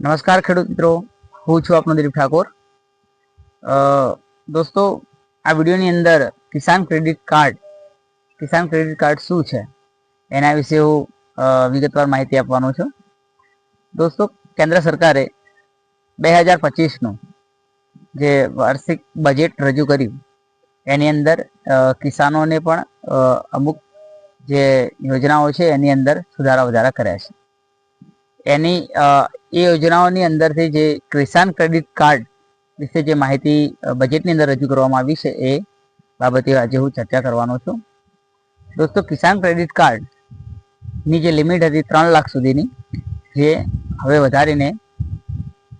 નમસ્કાર ખેડૂત મિત્રો, હું છું આપનો દિલીપ ઠાકોર. દોસ્તો, આ વિડીયોની અંદર Kisan credit card, Kisan credit card શું છે? એના વિશે હું વિગતવાર માહિતી આપવાનો છું. દોસ્તો, કેન્દ્ર સરકારે બે હજાર પચીસનું જે વાર્ષિક બજેટ રજૂ કર્યું, એની અંદર કિસાનોને પણ અમુક જે યોજનાઓ છે એની અંદર સુધારા વધારા કર્યા છે. એની એ યોજનાઓની અંદરથી જે કિસાન ક્રેડિટ કાર્ડ વિશે જે માહિતી બજેટની અંદર રજૂ કરવામાં આવી છે, એ બાબતે આજે હું ચર્ચા કરવાનો છું. દોસ્તો, કિસાન ક્રેડિટ કાર્ડની જે લિમિટ હતી ત્રણ લાખ સુધીની, જે હવે વધારીને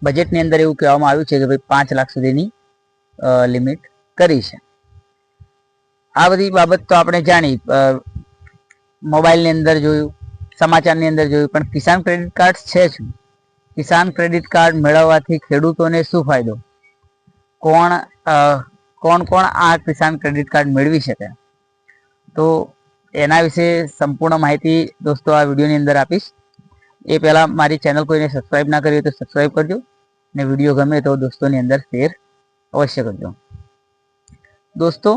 બજેટની અંદર એવું કહેવામાં આવ્યું છે કે ભાઈ પાંચ લાખ સુધીની લિમિટ કરી છે. આ બધી બાબત તો આપણે જાણી મોબાઈલની અંદર જોયું સમાચારની અંદર જોયું, પણ કિસાન ક્રેડિટ કાર્ડ છે શું કિસાન ક્રેડિટ કાર્ડ મેળવવાથી ખેડૂતોને શું ફાયદો? કોણ કોણ કોણ આ કિસાન ક્રેડિટ કાર્ડ મેળવી શકે? તો એના વિશે સંપૂર્ણ માહિતી દોસ્તો આ વિડીયોની અંદર આપીશ. એ પહેલાં મારી ચેનલ કોઈને સબસ્ક્રાઈબ ના કરી હોય તો સબસ્ક્રાઈબ કરજો ને વીડિયો ગમે તો દોસ્તોની અંદર શેર અવશ્ય કરજો. દોસ્તો,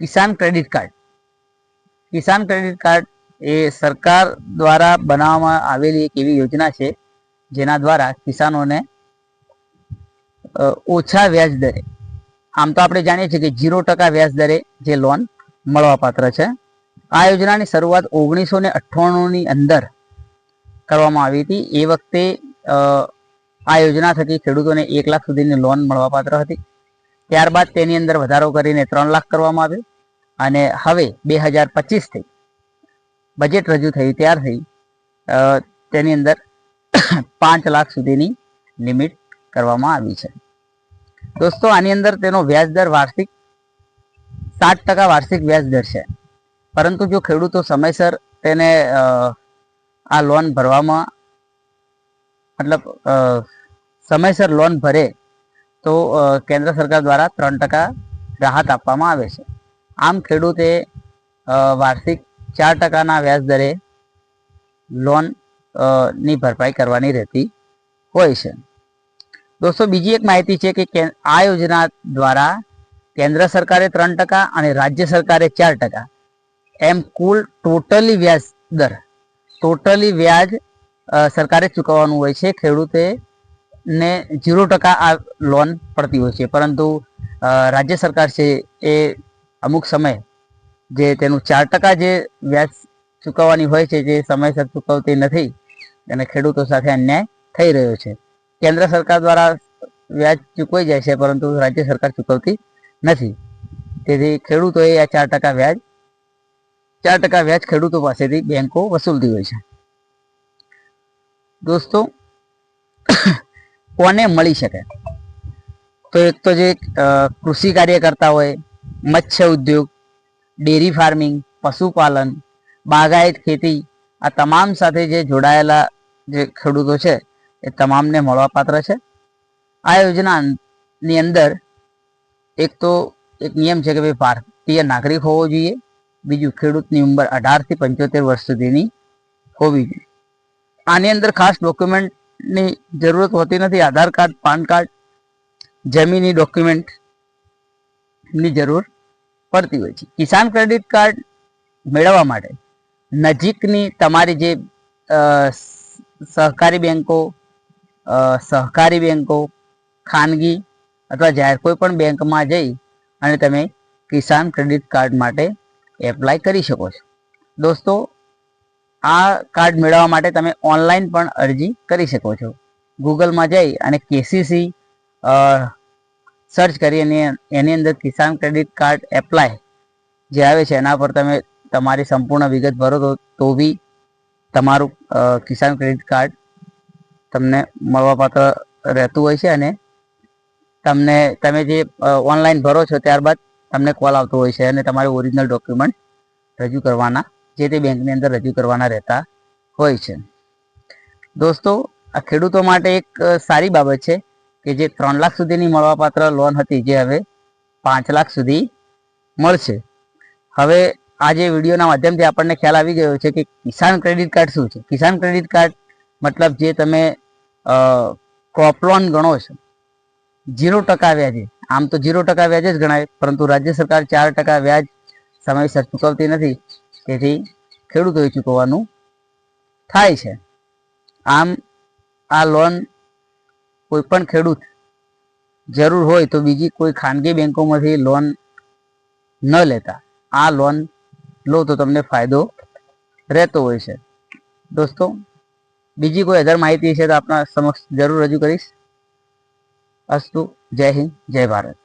Kisan credit card. Kisan credit card એ સરકાર દ્વારા બનાવવામાં આવેલી એક એવી યોજના છે, જેના દ્વારા કિસાનોને ઓછા વ્યાજ દરે, આમ તો આપણે જાણીએ છીએ કે ઝીરો ટકા વ્યાજ દરે જે લોન મળવાપાત્ર છે, આ યોજનાની શરૂઆત ઓગણીસો ને અઠ્ઠાણુંની અંદર કરવામાં આવી હતી. એ વખતે આ યોજના થકી ખેડૂતોને એક લાખ સુધીની લોન મળવાપાત્ર હતી. ત્યારબાદ તેની અંદર વધારો કરીને ત્રણ લાખ કરવામાં આવ્યો. અને હવે બે હજાર પચીસથી બજેટ રજૂ થયું ત્યારથી તેની અંદર પાંચ લાખ સુધીની લિમિટ કરવામાં આવી છે. દોસ્તો, આની અંદર તેનો વ્યાજ દર વાર્ષિક સાત ટકા વાર્ષિક વ્યાજ દર છે. પરંતુ જો ખેડૂતો સમયસર તેને આ લોન ભરવામાં મતલબ સમયસર લોન ભરે, તો કેન્દ્ર સરકાર દ્વારા ત્રણ ટકા રાહત આપવામાં આવે છે. આમ ખેડૂતે વાર્ષિક ચાર ટકાના વ્યાજ દરે લોનની ભરપાઈ કરવાની રહેતી હોય છે. દોસ્તો, બીજી એક માહિતી છે કે આ યોજના દ્વારા કેન્દ્ર સરકારે ત્રણ ટકા અને રાજ્ય સરકારે ચાર ટકા. એમ કુલ ટોટલી વ્યાજ દર, ટોટલી વ્યાજ સરકારે ચૂકવવાનું હોય છે. ખેડૂતે ને ઝીરો ટકા આ લોન પડતી હોય છે. પરંતુ રાજ્ય સરકાર છે એ અમુક સમય જે તેનું ચાર ટકા જે વ્યાજ ચૂકવવાની હોય છે, જે સમયસર ચૂકવતી નથી, અને ખેડૂતો સાથે અન્યાય થઈ રહ્યો છે. કેન્દ્ર સરકાર દ્વારા વ્યાજ ચૂકવાઈ જાય છે, પરંતુ રાજ્ય સરકાર ચૂકવતી નથી. તેથી ખેડૂતોએ આ ચાર ટકા વ્યાજ, ચાર ટકા વ્યાજ ખેડૂતો પાસેથી બેંકો વસૂલતી હોય છે. દોસ્તો, કોને મળી શકે? તો એક તો જે કૃષિ કાર્ય કરતા હોય, મત્સ્ય ઉદ્યોગ ડેરી ફાર્મિંગ, પશુપાલન, બાગાયત ખેતી, આ તમામ સાથે જે જોડાયેલા જે ખેડૂતો છે, એ તમામને મળવાપાત્ર છે. આ યોજનાની અંદર એક તો એક નિયમ છે કે ભાઈ ભારતીય નાગરિક હોવો જોઈએ, બીજું ખેડૂતની ઉંમર અઢારથી પંચોતેર વર્ષ સુધીની હોવી જોઈએ. આની અંદર ખાસ ડોક્યુમેન્ટની જરૂરત હોતી નથી, આધાર કાર્ડ, પાન કાર્ડ જમીની ડોક્યુમેન્ટની જરૂર પડતી હોય છે. કિસાન ક્રેડિટ કાર્ડ મેળવવા માટે નજીકની તમારી જે સહકારી બેંકો સહકારી બેંકો, ખાનગી અથવા જાહેર કોઈ પણ બેંકમાં જઈ અને તમે કિસાન ક્રેડિટ કાર્ડ માટે એપ્લાય કરી શકો છો. દોસ્તો, આ કાર્ડ મેળવવા માટે તમે ઓનલાઈન પણ અરજી કરી શકો છો. ગૂગલમાં જઈ અને કેસીસી સર્ચ કરી અને એની અંદર કિસાન ક્રેડિટ કાર્ડ એપ્લાય જે આવે છે, એના પર તમે તમારી સંપૂર્ણ વિગત ભરો તો તો બી તમારું કિસાન ક્રેડિટ કાર્ડ તમને મળવાપાત્ર રહેતું હોય છે અને તમને, તમે જે ઓનલાઈન ભરો છો ત્યારબાદ તમને કોલ આવતો હોય છે અને તમારે ઓરિજિનલ ડોક્યુમેન્ટ રજૂ કરવાના, જે તે બેંકની અંદર રજૂ કરવાના રહેતા હોય છે. દોસ્તો, આ ખેડૂતો માટે એક સારી બાબત છે. કે જે ત્રણ લાખ સુધીની મળવાપાત્ર લોન હતી જે હવે પાંચ લાખ સુધી મળશે. હવે આ જે વિડીયોના માધ્યમથી આપણને ખ્યાલ આવી ગયો છે કે કિસાન ક્રેડિટ કાર્ડ શું છે? કિસાન ક્રેડિટ કાર્ડ મતલબ જે તમે ક્રોપ લોન ગણો છો, ઝીરો ટકા વ્યાજે, આમ તો ઝીરો ટકા વ્યાજ જ ગણાય, પરંતુ રાજ્ય સરકાર ચાર ટકા વ્યાજ સમયસર ચૂકવતી નથી. તેથી ખેડૂતોએ ચૂકવવાનું થાય છે. આમ આ લોન કોઈ પણ ખેડૂત જરૂર હોય તો બીજી કોઈ ખાનગી બેંકોમાંથી લોન ન લેતા. આ લોન લો તો તમને ફાયદો રહેતો હોય છે. દોસ્તો, બીજી કોઈ અધર માહિતી છે તો આપણા સમક્ષ જરૂર રજૂ કરીશ. અસ્તુ, જય હિન્દ, જય ભારત.